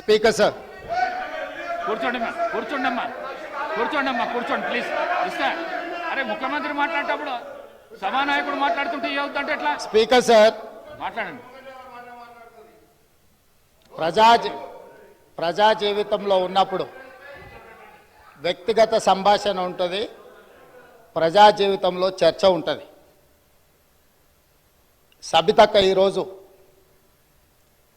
Speaker sir. కూర్చోండమ్మా కూర్చోండమ్మా. కూర్చోండమ్మా కూర్చోండి please ఇస్తా. అరే ముఖ్యమంత్రి మాట్లాడేటప్పుడు సభానాయకుడు మాట్లాడుతుంటే ఏమవుతుందంటే ఎట్లా? Speaker sir. మాట్లాడండి. ప్రజా ప్రజా జీవితంలో ఉన్నప్పుడు వ్యక్తిగత సంభాషణ ఉంటుంది ప్రజా జీవితంలో చర్చ ఉంటుంది. సబితక్క ఈరోజు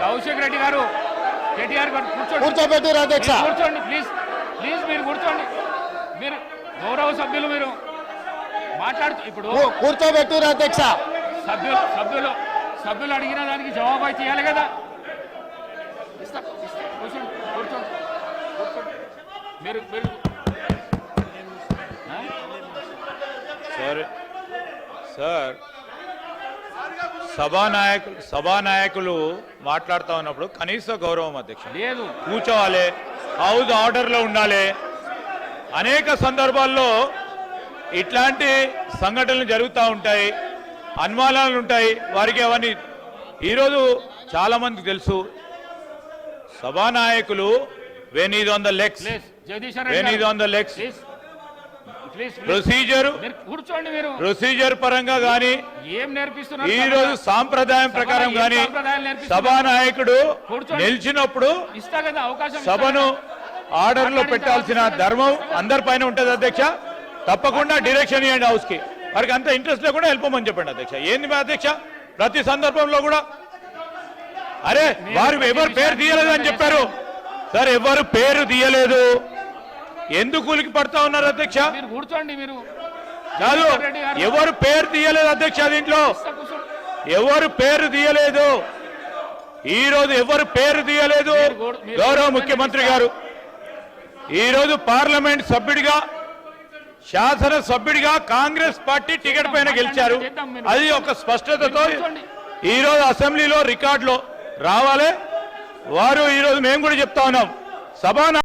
కౌశిక్ రెడ్డి గారు కేటీఆర్ గారు కూర్చోండి. కూర్చోబెట్టిరు అధ్యక్ష. కూర్చోండి ప్లీజ్ ప్లీజ్ మీరు కూర్చోండి. మీరు గౌరవ సభ్యులు మీరు. మాట్లాడుతూ ఇప్పుడు కూ- కూర్చోబెట్టిరు అధ్యక్ష. సభ్యులు సభ్యులు సభ్యులు అడిగిన దానికి జవాబు అయితే ఇవ్వాలి కదా. ఇస్తా కూర్చోండి కూర్చోండి కూర్చోండి. మీరు మీరు? సార్. సార్ సభానాయకులు సభానాయకులు మాట్లాడుతూ ఉన్నప్పుడు కనీస గౌరవం అధ్యక్ష లేదు. కూర్చోవాలి. హౌస్ ఆర్డర్లో ఉండాలి. అనేక సందర్భాల్లో ఇట్లాంటి సంఘటనలు జరుగుతూ ఉంటాయి. అనుమానాలు ఉంటాయి. వారికి అవన్నీ ఈరోజు చాలామందికి తెలుసు. సభానాయకులు when is on the legs when is. On the legs. Procedure? కూర్చోండి మీరు. ప్రొసీజర్ పరంగా కానీ ఏం నేర్పిస్తున్నారు? ఈ రోజు సాంప్రదాయం ప్రకారం గాని నేర్పిస్తున్నారు? సభానాయకుడు కూర్చోండి. నిలిచినప్పుడు ఇస్తా కదా అవకాశం సభను. ఆర్డర్లో పెట్టాల్సిన ధర్మం అందరి పైన ఉంటుంది అధ్యక్ష. తప్పకుండా డైరెక్షన్ ఇవ్వండి హౌస్కి వారికి అంత ఇంట్రెస్ట్ లేకుండా వెళ్ళిపోమని చెప్పండి అధ్యక్ష. ఏంది మా అధ్యక్ష? ప్రతి సందర్భంలో కూడా అరే వారు ఎవరు పేరు తీయలేదు అని చెప్పారు. సార్ ఎవరు పేరు తీయలేదు. ఎందుకు ఉలికి పడతా ఉన్నారు అధ్యక్ష? మీరు కూర్చోండి మీరు. కాదు గారు. ఎవరు పేరు తీయలేదు అధ్యక్ష దీంట్లో. ఎవరు పేరు తీయలేదు? ఈ రోజు ఎవరు పేరు తీయలేదు? గౌరవ ముఖ్యమంత్రి గారు. ఈ రోజు పార్లమెంట్ సభ్యుడిగా శాసన సభ్యుడిగా కాంగ్రెస్ పార్టీ టికెట్ పైన గెలిచారు. అది ఒక స్పష్టతతో ఈ రోజు అసెంబ్లీలో రికార్డులో రావాలి. వారు ఈ రోజు మేము కూడా చెప్తా ఉన్నాం. సభా